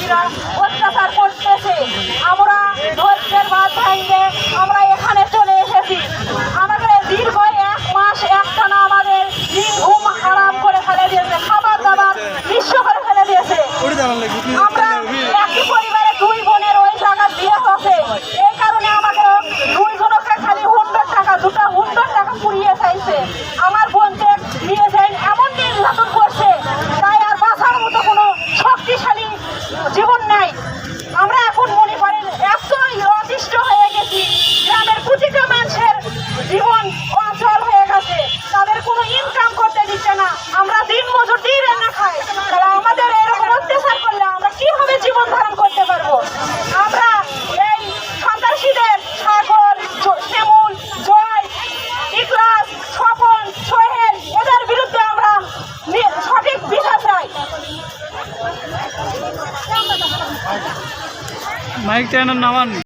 বিরোধীরা অত্যাচার করতেছে। আমরা ধৈর্যের বাদ ভাঙবে আমরা এখানে চলে এসেছি। আমাদের দীর্ঘ এক মাস একখানা আমাদের ঘুম আরাম করে ফেলে দিয়েছে, খাবার দাবার নিঃস্ব করে ফেলে দিয়েছে। আমরা একটি পরিবারে দুই বোনের ওই টাকা দিয়ে আছে এই কারণে আমাকে দুই জনকে খালি হুন্ডর টাকা, দুটো হুন্ডর টাকা পুড়িয়ে চাইছে আমার অচল হয়ে গেছে। তাদের কোনো ইনকাম করতে দিচ্ছে না। আমরা দিন মজুর দিয়ে রান্না খাই। তাহলে আমাদের এরকম অত্যাচার করলে আমরা কীভাবে জীবন ধারণ করতে পারব? আমরা এই সন্ত্রাসীদের সাগর, জ- জয় ইকলাস, স্বপন, সোহেল, এদের বিরুদ্ধে আমরা সঠিক বিচার চাই। মাইক চ্যানেল নামান।